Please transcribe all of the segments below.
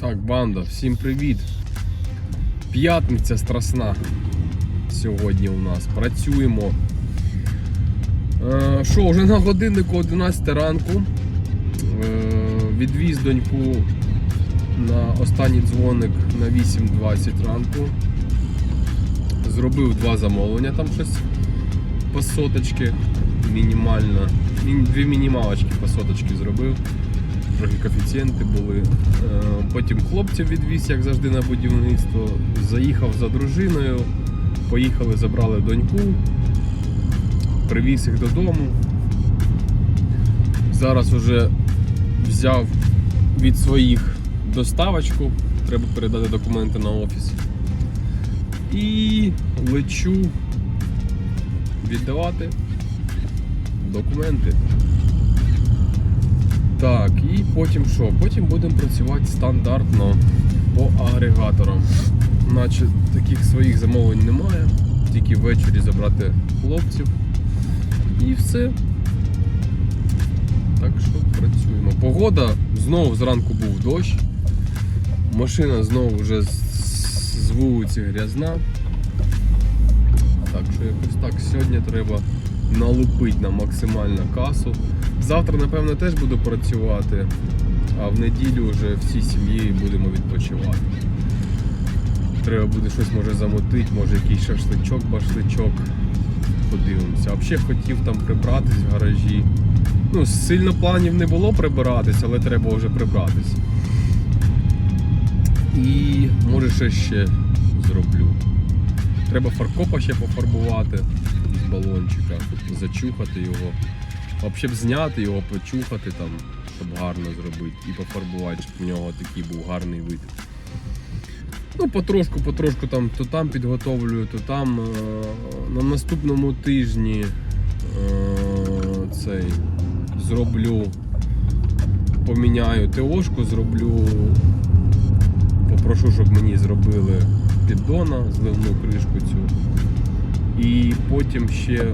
Так, банда, всім привіт. П'ятниця страсна. Сьогодні у нас працюємо. Е, Що, вже на годиннику 11 ранку. Е, Відвіз доньку на останній дзвоник на 8.20 ранку. Зробив два замовлення, там щось по соточки. Мінімально. Дві мінімалочки по соточки зробив трохи коефіцієнти були. Е, Потім хлопців відвіз, як завжди, на будівництво. Заїхав за дружиною, поїхали, забрали доньку, привіз їх додому. Зараз уже взяв від своїх доставочку, треба передати документи на офіс. І лечу віддавати документи. Так, і потім що? Потім будемо працювати стандартно по агрегаторам. Наче таких своїх замовлень немає. Тільки ввечері забрати хлопців. І все. Так що працюємо. Погода знову зранку був дощ. Машина знову вже з, вулиці грязна. Так що якось так сьогодні треба налупити на максимальну касу. Завтра, напевно, теж буду працювати, а в неділю вже всі сім'єю будемо відпочивати. Треба буде щось може замотити, може якийсь шашличок, башличок. Подивимося. А взагалі хотів там прибратись в гаражі. Ну, сильно планів не було прибиратись, але треба вже прибратись. І може ще ще зроблю. Треба фаркопа ще пофарбувати з балончика, зачухати його. Взагалі б зняти його, почухати там, щоб гарно зробити і пофарбувати, щоб в нього такий був гарний вид. Ну, потрошку, потрошку там то там підготовлюю, то там. Е, На наступному тижні е, цей зроблю, поміняю ТОшку, зроблю, попрошу, щоб мені зробили піддона, зливну кришку цю. І потім ще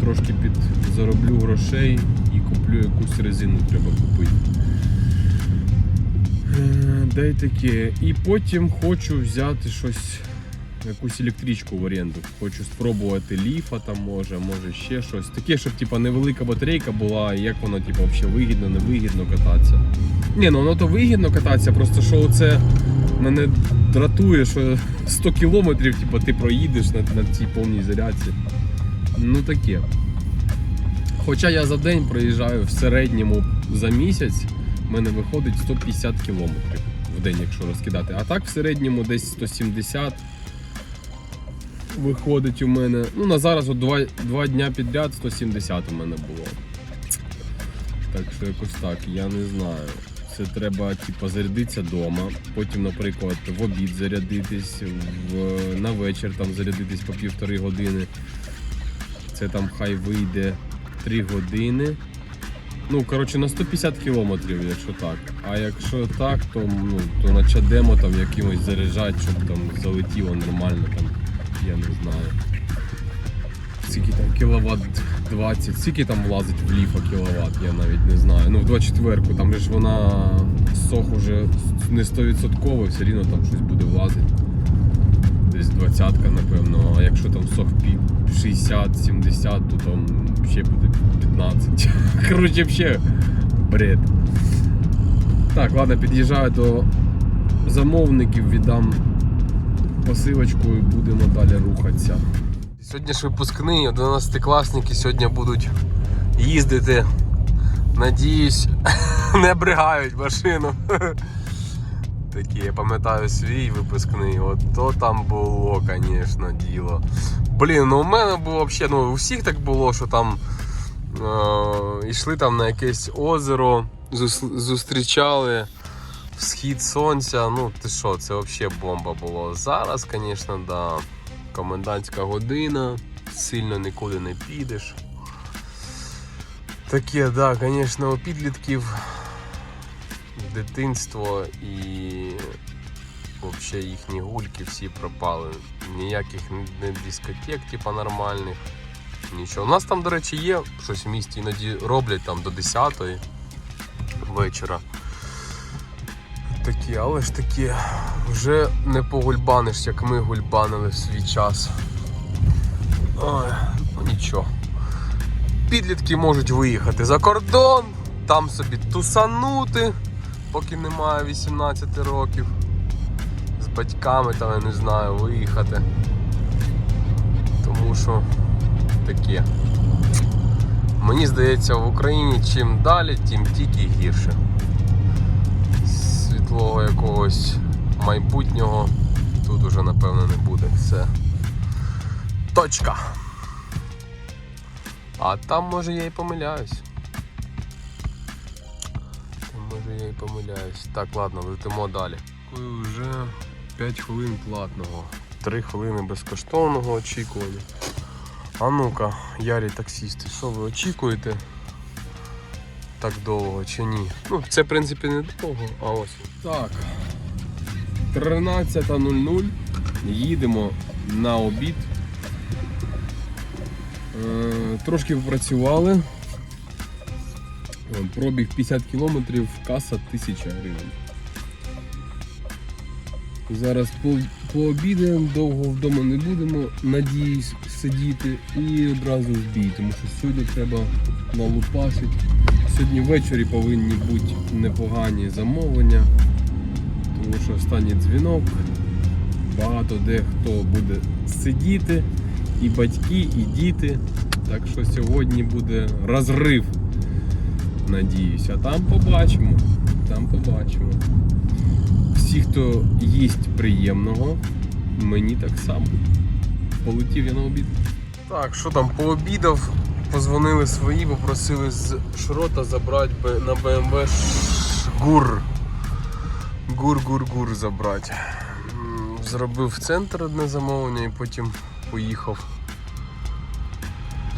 трошки під зароблю грошей і куплю якусь резину треба купити. Дай Де таке. І потім хочу взяти щось, якусь електричку в оренду. Хочу спробувати ліфа там може, може ще щось. Таке, щоб типа невелика батарейка була, і як воно типа, взагалі вигідно, невигідно кататися. Ні, ну воно то вигідно кататися, просто що оце мене дратує, що 100 кілометрів типу, ти проїдеш на, на цій повній зарядці. Ну таке. Хоча я за день проїжджаю в середньому за місяць, в мене виходить 150 кілометрів в день, якщо розкидати. А так в середньому десь 170 виходить у мене. Ну на зараз от два, два дня підряд 170 у мене було. Так що якось так, я не знаю. Це треба типу, зарядитися вдома, потім, наприклад, в обід зарядитись, в, на вечір там зарядитись по півтори години. Це там хай вийде 3 години. Ну, коротше, на 150 кілометрів, якщо так. А якщо так, то, ну, то на чадемо там якимось заряджати, щоб там залетіло нормально, там, я не знаю. Скільки там кіловат 20, скільки там влазить в ліфа кіловат, я навіть не знаю. Ну в 24-ку, там же ж вона сох уже не 100%, все рівно там щось буде влазити. Десь 20-ка, напевно, а якщо там сох 60-70, то там ще буде 15. Коротше, взагалі бред. Так, ладно, під'їжджаю до замовників, віддам посилочку будемо далі рухатися. Сьогодні ж випускний, 11-класники сьогодні будуть їздити. Надіюсь, не бригають машину. Такі, я пам'ятаю свій випускний. От то там було, звісно, діло. Блін, ну у мене було взагалі, ну у всіх так було, що там е- йшли там на якесь озеро, зус- зустрічали схід сонця. Ну, ти що, це взагалі бомба було. Зараз, звісно, да. Комендантська година, сильно нікуди не підеш. Таке, да, звісно, у підлітків дитинство і взагалі їхні гульки всі пропали. Ніяких не дискотек, типа нормальних. Нічого. У нас там, до речі, є щось в місті іноді роблять там до 10 вечора. Такі, але ж такі. Вже не погульбаниш, як ми гульбанили в свій час. Ой, ну нічого. Підлітки можуть виїхати за кордон, там собі тусанути, поки немає 18 років. З батьками там, я не знаю, виїхати. Тому що таке. Мені здається, в Україні чим далі, тим тільки гірше. Світлого якогось майбутнього тут уже напевно не буде. Все. Точка. А там може я і помиляюсь. Там може я і помиляюсь. Так, ладно, летимо далі. Вже 5 хвилин платного, 3 хвилини безкоштовного очікування. А ну-ка, Ярі таксісти, що ви очікуєте? Так довго чи ні? Ну, це в принципі не довго, а ось. Так. 13.00. Їдемо на обід. Е, Трошки попрацювали. Пробіг 50 кілометрів, каса 1000 гривень. Зараз по- пообідаємо, довго вдома не будемо, надіюсь, сидіти і одразу в бій, тому що сьогодні треба налупасити. Сьогодні ввечері повинні бути непогані замовлення, тому що останній дзвінок, багато де хто буде сидіти, і батьки, і діти. Так що сьогодні буде розрив, надіюсь. А там побачимо. Там побачимо. Всі, хто їсть приємного, мені так само. Полетів я на обід. Так, що там, пообідав, позвонили свої, попросили з шрота забрати на БМВ гур. Гур-гур-гур забрати. Зробив центр одне замовлення і потім поїхав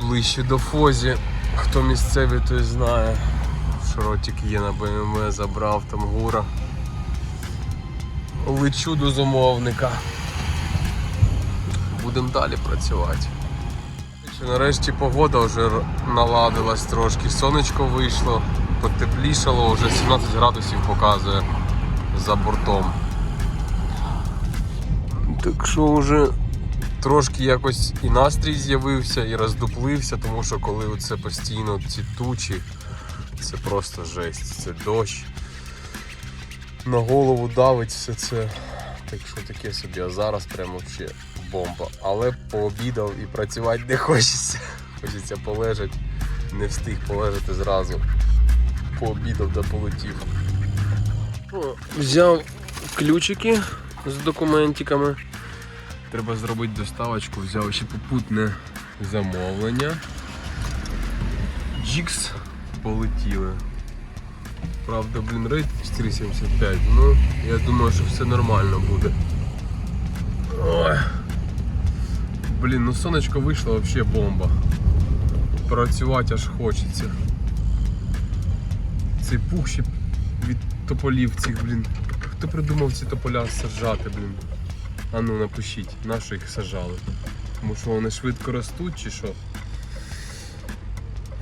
ближче до Фозі. Хто місцевий, той знає. Шротик є на БМВ, забрав там гура. Лечу до замовника. Будемо далі працювати. Що Нарешті погода вже наладилась трошки. Сонечко вийшло, потеплішало, вже 17 градусів показує за бортом. Так що вже трошки якось і настрій з'явився, і роздуплився, тому що коли це постійно ці тучі, це просто жесть, це дощ. На голову давить все це. Так що таке собі, а зараз прямо ще бомба. Але пообідав і працювати не хочеться. Хочеться полежати. Не встиг полежати зразу. Пообідав та полетів. Взяв ключики з документиками. Треба зробити доставочку, взяв ще попутне замовлення. Джікс полетіли. Правда, блін, рейд 4,75. Ну, я думаю, що все нормально буде. Ой. Блін, ну сонечко вийшло взагалі бомба. Працювати аж хочеться. Цей пух ще від тополів цих, блін. Хто придумав ці тополя саджати, блін? А ну напишіть, на що їх сажали. Тому що вони швидко ростуть чи що?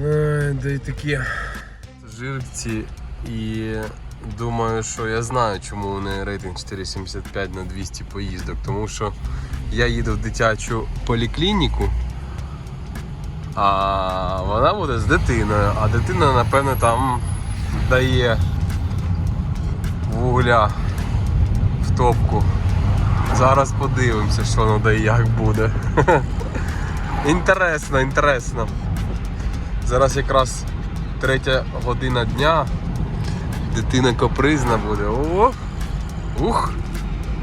Ой, да й такі живці і думаю, що я знаю, чому неї рейтинг 4,75 на 200 поїздок. Тому що я їду в дитячу поліклініку, а вона буде з дитиною, а дитина, напевно, там дає вугля в топку. Зараз подивимося, що воно дає, як буде. інтересно, інтересно. Зараз якраз третя година дня. Дитина капризна буде. О! Ух!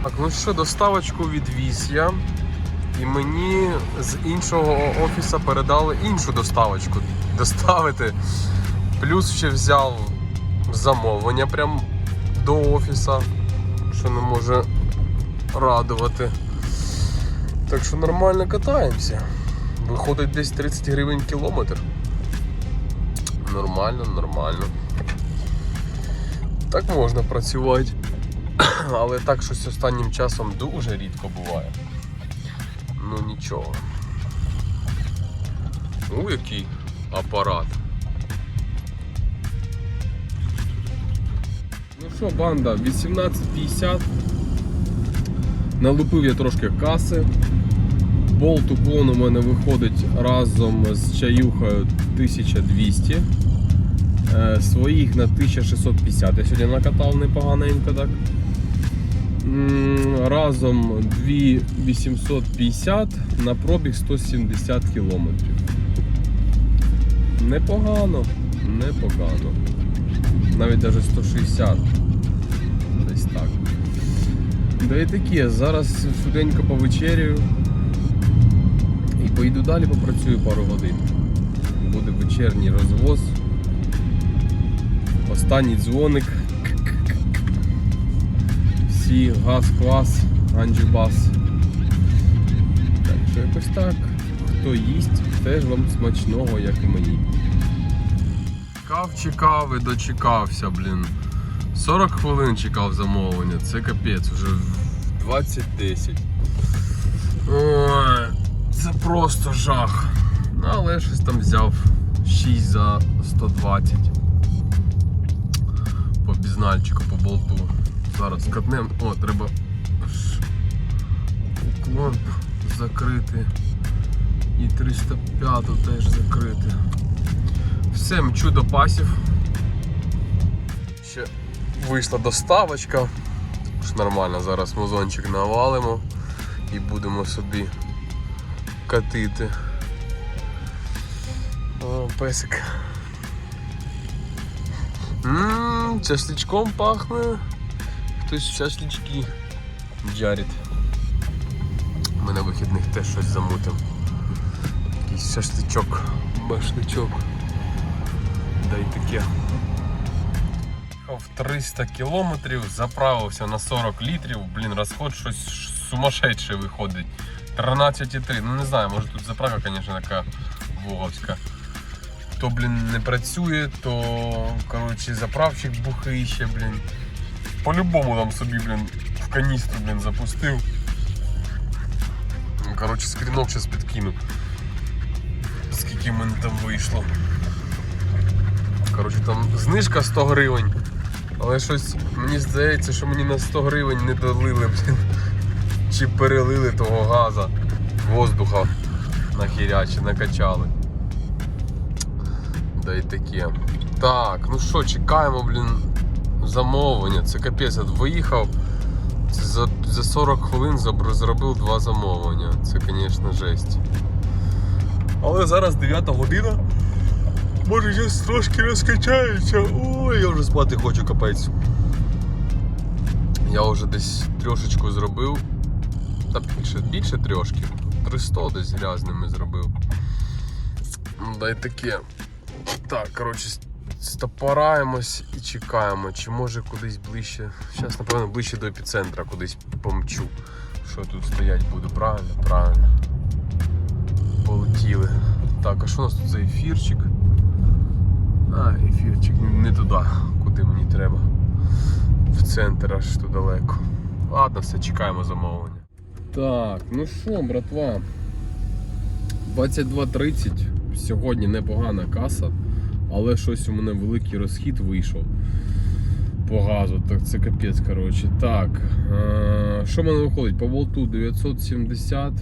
Так, ну що, доставочку відвіз я. І мені з іншого офісу передали іншу доставочку доставити. Плюс ще взяв замовлення прямо до офіса, що не може радувати. Так що нормально катаємося. Виходить десь 30 гривень кілометр. Нормально, нормально. Так можна працювати. Але так щось останнім часом дуже рідко буває. Ну нічого. У який апарат. Ну що, банда, 18.50. Налупив я трошки каси. Болт уклон у мене виходить разом з чаюхою 1200. Е, своїх на 1650. Я сьогодні накатав непоганенько так. Разом 2850 на пробіг 170 кілометрів. Непогано, непогано. Навіть навіть 160. Десь так. Да і таке, зараз швиденько повечерюю і поїду далі попрацюю пару годин. Буде вечірній розвоз. Останній дзвоник. Всі газ клас, анджібас. Так що якось так. Хто їсть, теж вам смачного, як і мені. Чекав, чекав і дочекався, блін. 40 хвилин чекав замовлення, це капець, вже в 20.10. Ой, це просто жах. Ну, але щось там взяв 6 за 120. По бізнальчику, по болту. Зараз катнем. О, треба уклон закрити. І 305 теж закрити. Все, мчу до пасів. Ще вийшла доставочка. Ж нормально, зараз музончик навалимо і будемо собі катити. О, песик. Ммм, шашличком пахне. Хтось шашлички жарить. Ми на вихідних теж щось замутимо. Якийсь шашличок, башличок. Да й таке. Їхав 300 кілометрів, заправився на 40 літрів. Блін, розход щось сумасшедше виходить. 13,3. Ну не знаю, може тут заправка, звісно, така воговська. То, блін, не працює, то коротше, заправчик бухий ще, блін. По-любому там собі, блін, в каністру, блін, запустив. Коротше, скрінок зараз підкину. Скільки в мене там вийшло. Коротше, там знижка 100 гривень. Але щось мені здається, що мені на 100 гривень не долили, блін. Чи перелили того газа, воздуха нахіряче, накачали. Да й таке. Так, ну що, чекаємо, блін, замовлення. Це капець, виїхав. За, за 40 хвилин зробив два замовлення. Це, звісно, жесть. Але зараз 9 година. Може щось трошки розкачається. Ой, я вже спати хочу капець. Я вже десь трьошечку зробив. Та більше, більше трьошки. 300 десь грязними зробив. Ну, Да й таке. Так, коротше, стопораємось і чекаємо, чи може кудись ближче. Зараз, напевно, ближче до епіцентра кудись помчу. Що тут стоять буду, правильно? Правильно. Полетіли. Так, а що у нас тут за ефірчик? А, ефірчик не, туди, куди мені треба. В центр аж тут далеко. Ладно, все, чекаємо замовлення. Так, ну що, братва. 22.30. Сьогодні непогана каса, але щось у мене великий розхід вийшов по газу. Так це капець, коротше. Так. Е, що в мене виходить? По болту 970.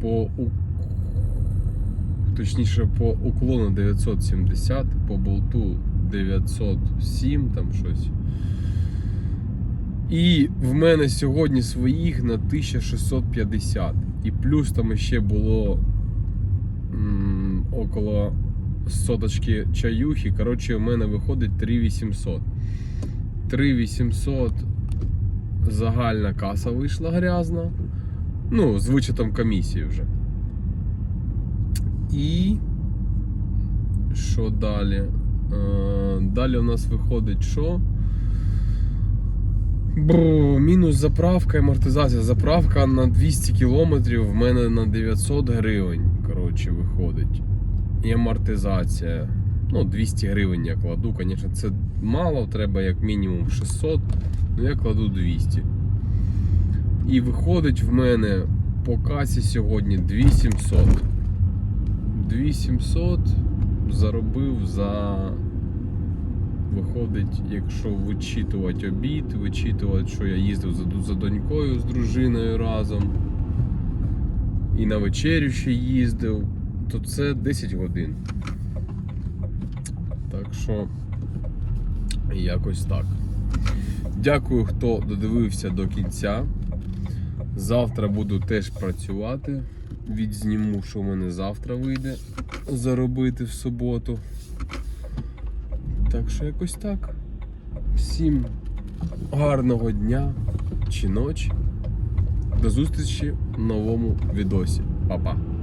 По у- точніше по уклону 970, по болту 907, там щось. І в мене сьогодні своїх на 1650. І плюс там ще було м, около соточки чаюхи. Коротше, в мене виходить 3800. 3800 загальна каса вийшла грязна. Ну, з вичетом комісії вже. І що далі? Е, Далі у нас виходить що? Бо мінус заправка амортизація. Заправка на 200 км в мене на 900 гривень. Коротше, виходить. І амортизація. Ну, 200 гривень я кладу. Звісно, це мало, треба як мінімум 600, ну я кладу 200. І виходить в мене по касі сьогодні 2700. 2700 заробив за Виходить, якщо вичитувати обід, вичитувати, що я їздив за, за донькою з дружиною разом, і на вечерю ще їздив, то це 10 годин. Так що якось так. Дякую, хто додивився до кінця. Завтра буду теж працювати. Відзніму, що в мене завтра вийде заробити в суботу. Так що якось так. Всім гарного дня чи ночі. До зустрічі в новому відосі. Па-па.